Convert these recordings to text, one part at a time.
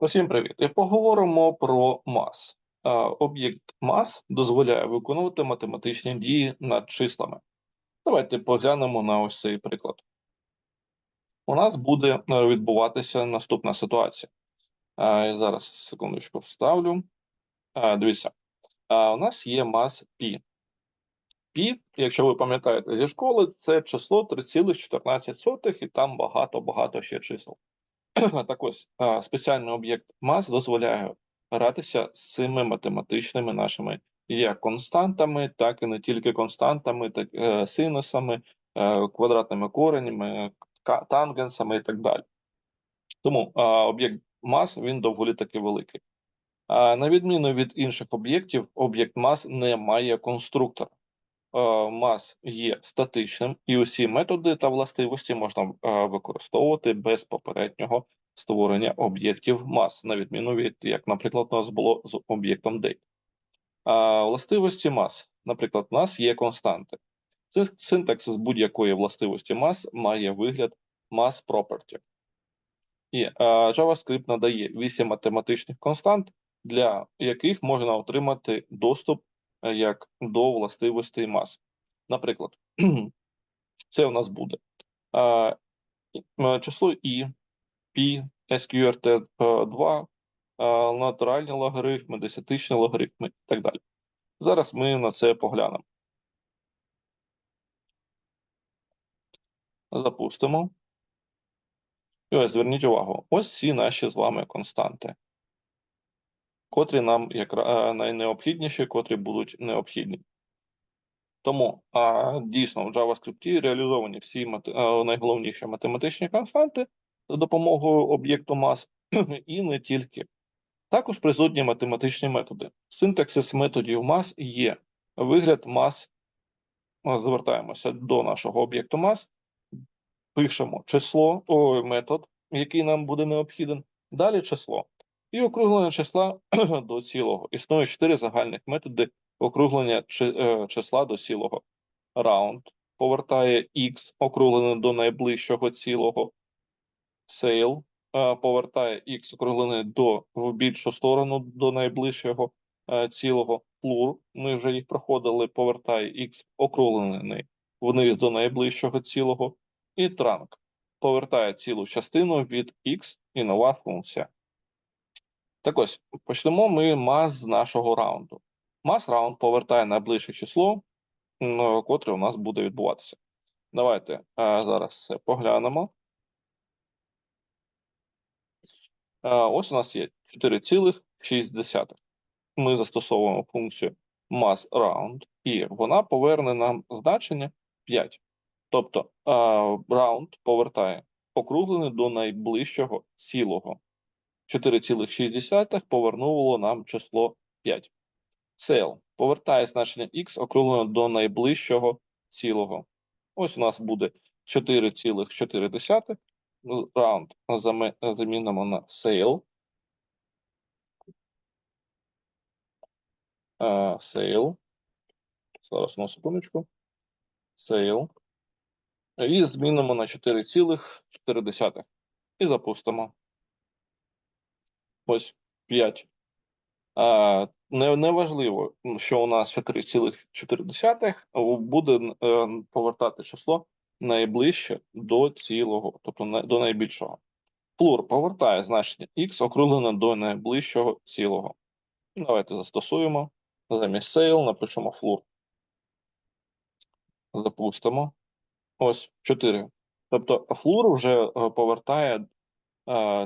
Усім привіт! І поговоримо про мас. Е, Об'єкт мас дозволяє виконувати математичні дії над числами. Давайте поглянемо на ось цей приклад. У нас буде е, відбуватися наступна ситуація. Е, зараз секундочку вставлю. Дивіться, у нас є мас π. Π, якщо ви пам'ятаєте зі школи, це число 3,14 і там багато-багато ще чисел. Так ось, спеціальний об'єкт мас дозволяє гратися з цими математичними нашими як константами, так і не тільки константами, так е, синусами, е, квадратними коренями, тангенсами і так далі. Тому об'єкт мас він доволі таки великий. На відміну від інших об'єктів, об'єкт мас не має конструктора. Е, Мас є статичним, і усі методи та властивості можна е, використовувати без попереднього створення об'єктів мас, на відміну від, як, наприклад, у нас було з об'єктом. А властивості мас, наприклад, у нас є константи. Син- Синтаксис будь-якої властивості мас має вигляд mass property. І е, JavaScript надає 8 математичних констант, для яких можна отримати доступ як до властивостей мас. Наприклад, це у нас буде е, е, число і, π, SQRT2, е, натуральні логарифми, десятичні логарифми і так далі. Зараз ми на це поглянемо. Запустимо. І ось зверніть увагу, ось ці наші з вами константи, котрі нам якраз найнеобхідніші, котрі будуть необхідні. Тому а, дійсно в JavaScript реалізовані всі мат... найголовніші математичні константи за допомогою об'єкту мас, і не тільки. Також присутні математичні методи. Синтаксис методів мас є вигляд мас. Звертаємося до нашого об'єкту мас, пишемо число, о, метод, який нам буде необхіден, далі число. І округлення числа до цілого. Існує чотири загальних методи округлення е, числа до цілого. Round повертає x округлене до найближчого цілого. Sale е, повертає x округлене до в більшу сторону до найближчого е, цілого. Plur, ми вже їх проходили, повертає x округлений вниз до найближчого цілого. І trunc повертає цілу частину від x і нова функція. Так ось, почнемо ми мас з нашого раунду. Мас раунд повертає найближче число, котре у нас буде відбуватися. Давайте е, зараз це поглянемо. Е, ось у нас є 4,6. Ми застосовуємо функцію mass round, і вона поверне нам значення 5. Тобто е, повертає округлене до найближчого цілого. 4,6 повернуло нам число 5. Cell повертає значення x округлено до найближчого цілого. Ось у нас буде 4,4. Round замінимо на sale. Е, Sale. Зараз на секундочку. Sale. І змінимо на 4,4. І запустимо. Ось 5. А, не, не важливо, що у нас 4,4 буде е, повертати число найближче до цілого, тобто до найбільшого. Плур повертає значення x округлене до найближчого цілого. Давайте застосуємо. Замість sale напишемо floor. Запустимо. Ось 4. Тобто floor вже е, повертає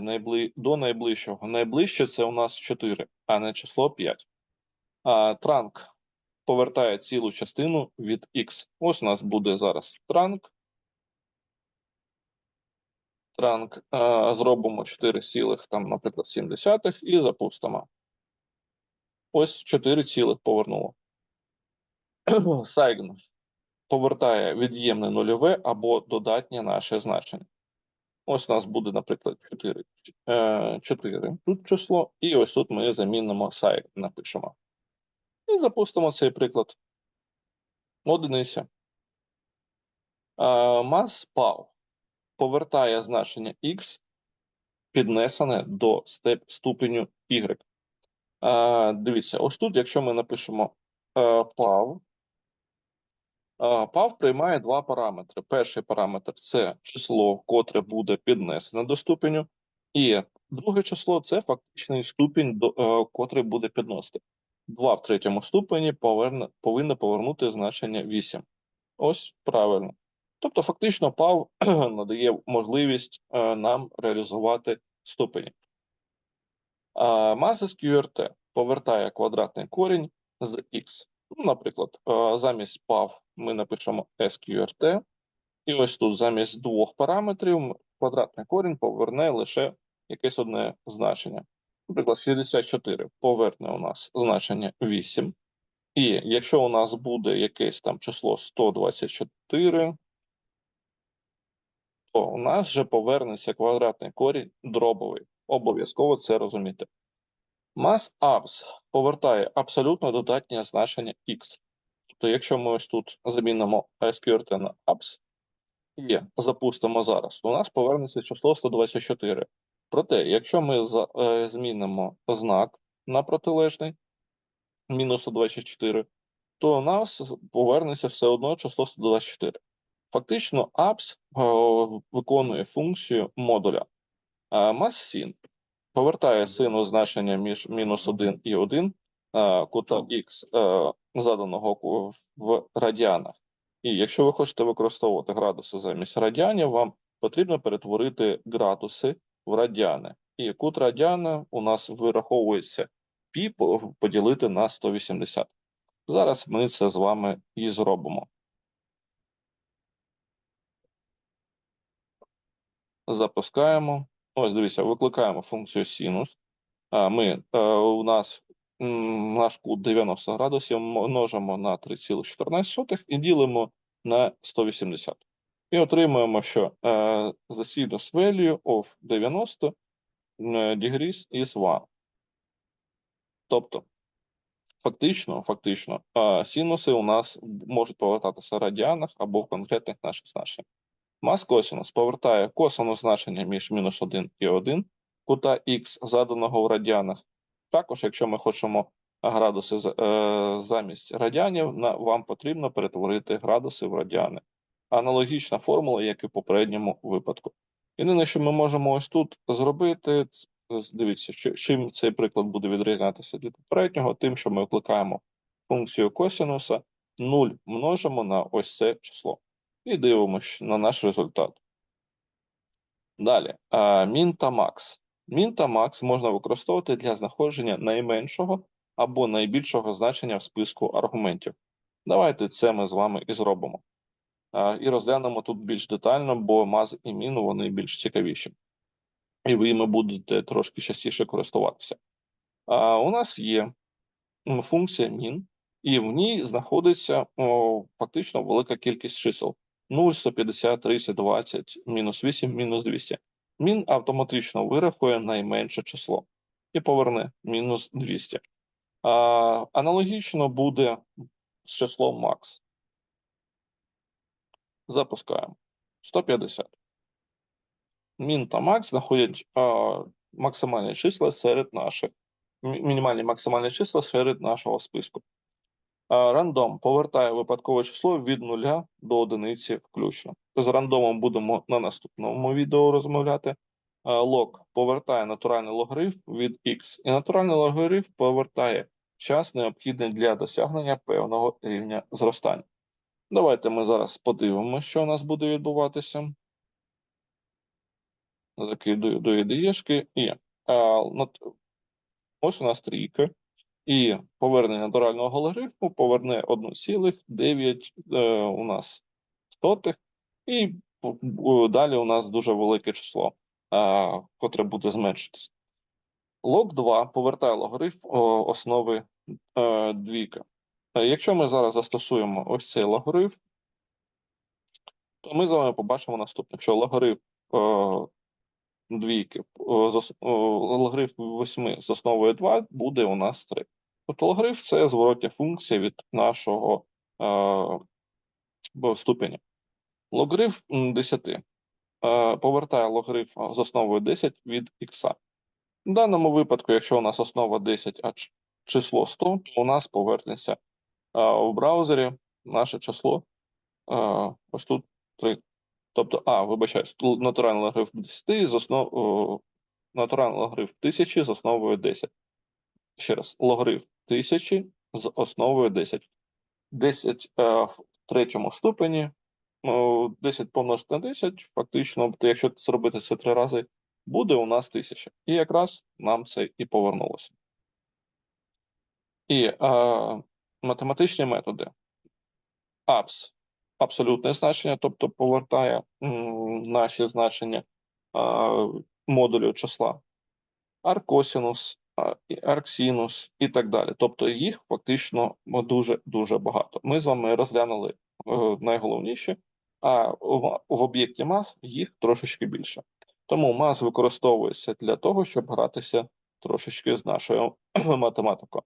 найбли... до найближчого. Найближче це у нас 4, а не число 5. А, Trunc повертає цілу частину від x. Ось у нас буде зараз trunc. Trunc е, зробимо 4 цілих, там, наприклад, 70 і запустимо. Ось 4 цілих повернуло. Sign повертає від'ємне нульове або додатнє наше значення. Ось у нас буде, наприклад, 4, е, 4 тут число, і ось тут ми замінимо sign, напишемо. І запустимо цей приклад. Одиниця. Е, Mass PAL повертає значення x піднесене до ступеню y. Е, дивіться, ось тут, якщо ми напишемо е, пав, е, пав приймає два параметри. Перший параметр це число, котре буде піднесене до ступеню, і друге число це фактичний ступінь, до, е, котрий буде підносити. 2 в третьому ступені поверне, повинно повернути значення 8. Ось правильно. Тобто, фактично, PAV надає можливість е, нам реалізувати ступені. Маса з QRT повертає квадратний корінь з x. Ну, наприклад, е, замість PAV ми напишемо SQRT, і ось тут замість двох параметрів квадратний корінь поверне лише якесь одне значення. Наприклад, 64 поверне у нас значення 8. І якщо у нас буде якесь там число 124, то у нас вже повернеться квадратний корінь дробовий. Обов'язково це розуміти. Mass повертає абсолютно додатнє значення x. Тобто, якщо ми ось тут замінимо SQRT на abs і запустимо зараз, у нас повернеться число 124. Проте, якщо ми е, змінимо знак на протилежний, мінус 124, то у нас повернеться все одно число 124. Фактично, apps е, виконує функцію модуля. А massyn повертає сину значення між мінус 1 і 1 е, кута x е, заданого в радіанах. І якщо ви хочете використовувати градуси замість радіанів, вам потрібно перетворити градуси в радіани. І кут радіана у нас вираховується пі поділити на 180. Зараз ми це з вами і зробимо. Запускаємо. Ось дивіться, викликаємо функцію синус. Ми е, у нас наш кут 90 градусів множимо на 3,14 і ділимо на 180. І отримуємо, що е, the sinus value of 90 е, degrees is 1. Тобто, фактично, фактично, синуси у нас можуть повертатися в радіанах або в конкретних наших значеннях. Мас косинус повертає косинус значення між мінус 1 і 1 кута х заданого в радіанах. Також, якщо ми хочемо градуси е, замість радіанів, вам потрібно перетворити градуси в радіани. Аналогічна формула, як і в попередньому випадку. Єдине, що ми можемо ось тут зробити, дивіться, чим цей приклад буде відрізнятися від попереднього, тим, що ми викликаємо функцію косинуса, 0 множимо на ось це число і дивимося на наш результат. Далі, мін та. Мін можна використовувати для знаходження найменшого або найбільшого значення в списку аргументів. Давайте це ми з вами і зробимо. І розглянемо тут більш детально, бо маз і мін вони більш цікавіші. І ви ними будете трошки частіше користуватися. У нас є функція min, і в ній знаходиться фактично велика кількість чисел. 0, 150, 30, 20, мінус 8, мінус 200. Мін автоматично вирахує найменше число і поверне мінус 200. А, аналогічно буде з числом max. Запускаємо. 150. Мін та макс знаходять а, максимальні числа серед наших, мінімальні максимальні числа серед нашого списку. Рандом повертає випадкове число від 0 до одиниці включно. З рандомом будемо на наступному відео розмовляти. Лог повертає натуральний логарифм від x, і натуральний логарифм повертає час, необхідний для досягнення певного рівня зростання. Давайте ми зараз подивимося, що у нас буде відбуватися. Закидую до ідеєшки і а, ось у нас трійка. І повернення натурального логарифму поверне 1,9 е, у нас стотих, і далі у нас дуже велике число, а, котре буде зменшитися. Лог 2 повертає логарифм основи е, двійка. Е, Якщо ми зараз застосуємо ось цей логарифм, то ми з вами побачимо наступне, що логарифм е, двійки, логарифм 8 з основою 2 буде у нас 3. Логарифм – це зворотня функція від нашого е, ступеня. Логарифм м, 10 е, повертає логарифм з основою 10 від х. В даному випадку, якщо у нас основа 10, а число 100, то у нас повернеться е, у браузері наше число е, ось тут 3. Тобто, а, вибачаюсь, натуральний логарифм 10 з основ... о, натуральний логарифм 1000 з основою 10. Ще раз, логарифм 1000 з основою 10. 10 е, в третьому ступені, ну, 10 помножити на 10, фактично, якщо зробити це три рази, буде у нас 1000. І якраз нам це і повернулося. І е, математичні методи. Абс абсолютне значення, тобто повертає наші значення а, модулю числа, аркосінус, арксінус і так далі. Тобто їх фактично дуже дуже багато. Ми з вами розглянули е, найголовніші, а в, об'єкті мас їх трошечки більше. Тому мас використовується для того, щоб гратися трошечки з нашою математикою.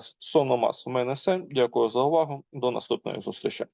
Стосовно мас, в мене все. Дякую за увагу. До наступної зустрічі.